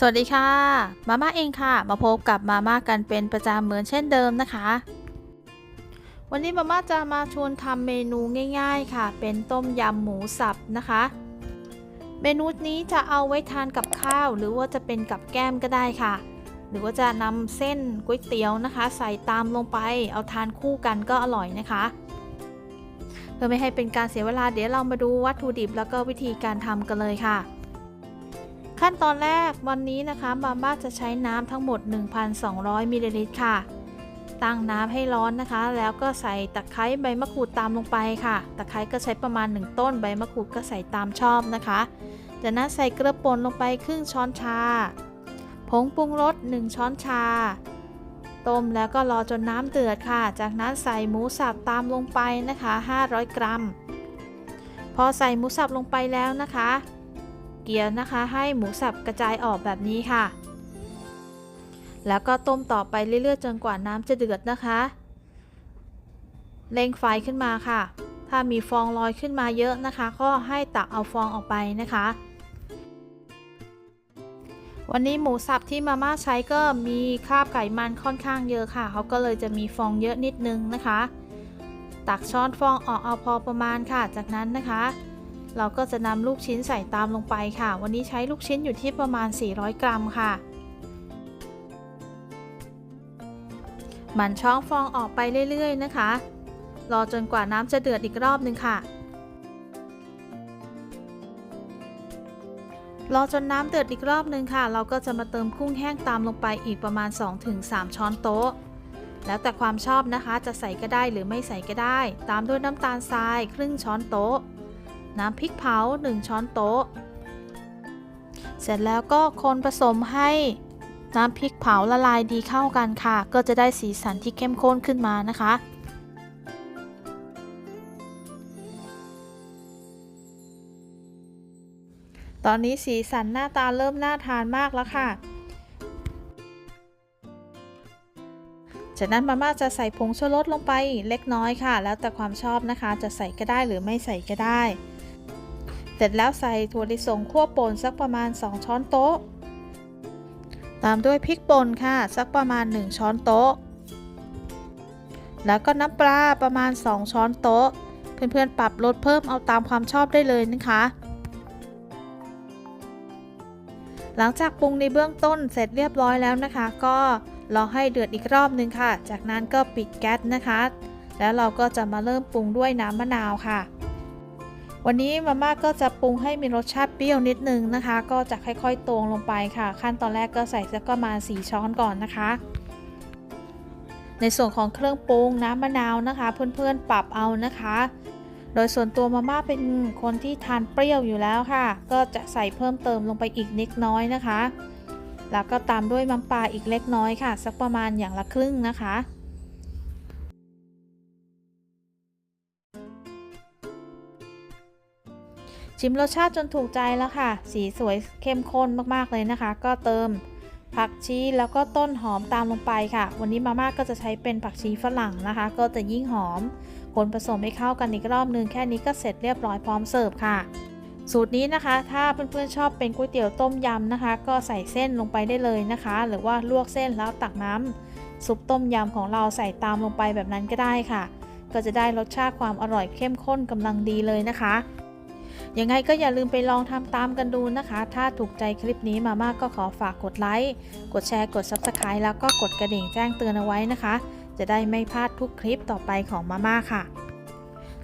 สวัสดีค่ะ มาม่าเองค่ะ มาพบกับมาม่ากันเป็นประจำเหมือนเช่นเดิมนะคะ วันนี้มาม่าจะมาชวนทำเมนูง่ายๆค่ะ เป็นต้มยำหมูสับนะคะ เมนูนี้จะเอาไว้ทานกับข้าว หรือว่าจะเป็นกับแก้มก็ได้ค่ะ หรือว่าจะนำเส้นก๋วยเตี๋ยวนะคะ ใส่ตามลงไป เอาทานคู่กันก็อร่อยนะคะ เพื่อไม่ให้เป็นการเสียเวลาเดี๋ยวเรามาดูวัตถุดิบแล้วก็วิธีการทำกันเลยค่ะ ขั้นตอนแรกวันนี้นะคะมาม่าจะใช้น้ำทั้งหมด 1,200มิลลิลิตรค่ะ ตั้งน้ำให้ร้อนนะคะ แล้วก็ใส่ตะไคร้ใบมะกรูดตามลงไปค่ะ ตะไคร้ก็ใช้ประมาณ 1 ต้นใบมะกรูดก็ใส่ตามชอบนะคะจากนั้นใส่เกลือป่นลงไปครึ่งช้อนชา ผงปรุงรส 1 ช้อนชา ต้มแล้วก็รอจนน้ำเดือดค่ะ จากนั้นใส่หมูสับตามลงไปนะคะ 500 กรัม พอใส่หมูสับลงไปแล้วนะคะ เกี๊ยวนะคะ ให้หมูสับกระจายออกแบบนี้ค่ะ แล้วก็ต้มต่อไปเรื่อยๆ จนกว่าน้ำจะเดือดนะคะเร่งไฟขึ้นมาค่ะ ถ้ามีฟองลอยขึ้นมาเยอะนะคะ ก็ให้ตักเอาฟองออกไปนะคะ วันนี้หมูสับที่มาม่าใช้ก็มีคราบไขมันค่อนข้างเยอะค่ะ เขาก็เลยจะมีฟองเยอะนิดนึงนะคะ ตักช้อนฟองออกเอาพอประมาณค่ะ จากนั้นนะคะ เราก็จะนำลูกชิ้นใส่ตามลงไปค่ะ วันนี้ใช้ลูกชิ้นอยู่ที่ประมาณ 400 กรัมค่ะ มันช้องฟองออกไปเรื่อยๆนะคะ รอจนกว่าน้ำจะเดือดอีกรอบหนึ่งค่ะรอจนน้ำเดือดอีกรอบหนึ่งค่ะ เราก็จะมาเติมกุ้งแห้งตามลงไปอีกประมาณ 2-3 ช้อนโต๊ะ แล้วแต่ความชอบนะคะ จะใส่ก็ได้หรือไม่ใส่ก็ได้ ตามด้วยน้ำตาลทรายครึ่งช้อนโต๊ะ น้ำพริกเผา 1 ช้อนโต๊ะ เสร็จแล้วก็คนผสมให้น้ำพริกเผาละลายดีเข้ากันค่ะ ก็จะได้สีสันที่เข้มข้นขึ้นมานะคะ ตอนนี้สีสันหน้าตาเริ่มน่าทานมากแล้วค่ะ จากนั้นมาม่าจะใส่ผงชูรสลงไปเล็กน้อยค่ะ แล้วแต่ความชอบนะคะ จะใส่ก็ได้หรือไม่ใส่ก็ได้ เสร็จแล้วใส่ถั่วลิสงคั่วป่นสักประมาณ 2 ช้อนโต๊ะ ตามด้วยพริกป่นค่ะ สักประมาณ 1 ช้อนโต๊ะ แล้วก็น้ำปลาประมาณ 2 ช้อนโต๊ะ เพื่อนๆปรับลดเพิ่มเอาตามความชอบได้เลยนะคะ หลังจากปรุงในเบื้องต้นเสร็จเรียบร้อยแล้วนะคะ ก็รอให้เดือดอีกรอบนึงค่ะ จากนั้นก็ปิดแก๊สนะคะ แล้วเราก็จะมาเริ่มปรุงด้วยน้ำมะนาวค่ะ วันนี้มาม่าก็จะปรุงให้มีรสชาติเปรี้ยวนิดนึงนะคะ ก็จะค่อยๆตวงลงไปค่ะ ขั้นตอนแรกก็ใส่สักประมาณ4ช้อนก่อนนะคะ ในส่วนของเครื่องปรุงน้ำมะนาวนะคะ เพื่อนๆปรับเอานะคะ โดยส่วนตัวมาม่าเป็นคนที่ทานเปรี้ยวอยู่แล้วค่ะ ก็จะใส่เพิ่มเติมลงไปอีกเล็กน้อยนะคะ แล้วก็ตามด้วยน้ำปลาอีกเล็กน้อยค่ะ สักประมาณอย่างละครึ่งนะคะ ชิมรสชาติจนถูกใจแล้วค่ะ สีสวยเข้มข้นมากๆเลยนะคะ ก็เติมผักชีแล้วก็ต้นหอมตามลงไปค่ะ วันนี้มาม่าก็จะใช้เป็นผักชีฝรั่งนะคะ ก็จะยิ่งหอม คนผสมให้เข้ากันอีกรอบนึงแค่นี้ก็เสร็จเรียบร้อยพร้อมเสิร์ฟค่ะสูตรนี้นะคะ ถ้าเพื่อนๆชอบเป็นก๋วยเตี๋ยวต้มยำนะคะ ก็ใส่เส้นลงไปได้เลยนะคะ หรือว่าลวกเส้นแล้วตักน้ำซุปต้มยำของเราใส่ตามลงไปแบบนั้นก็ได้ค่ะ ก็จะได้รสชาติความอร่อยเข้มข้นกำลังดีเลยนะคะ ยังไงก็อย่าลืมไปลองทำตามกันดูนะคะ ถ้าถูกใจคลิปนี้มาม่าก็ขอฝากกดไลค์ กดแชร์ กด Subscribe แล้วก็กดกระดิ่งแจ้งเตือนเอาไว้นะคะ จะได้ไม่พลาดทุกคลิปต่อไปของมาม่าค่ะ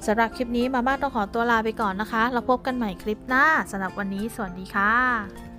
สำหรับคลิปนี้มาม่าต้องขอตัวลาไปก่อนนะคะ เราพบกันใหม่คลิปหน้าสำหรับวันนี้สวัสดีค่ะ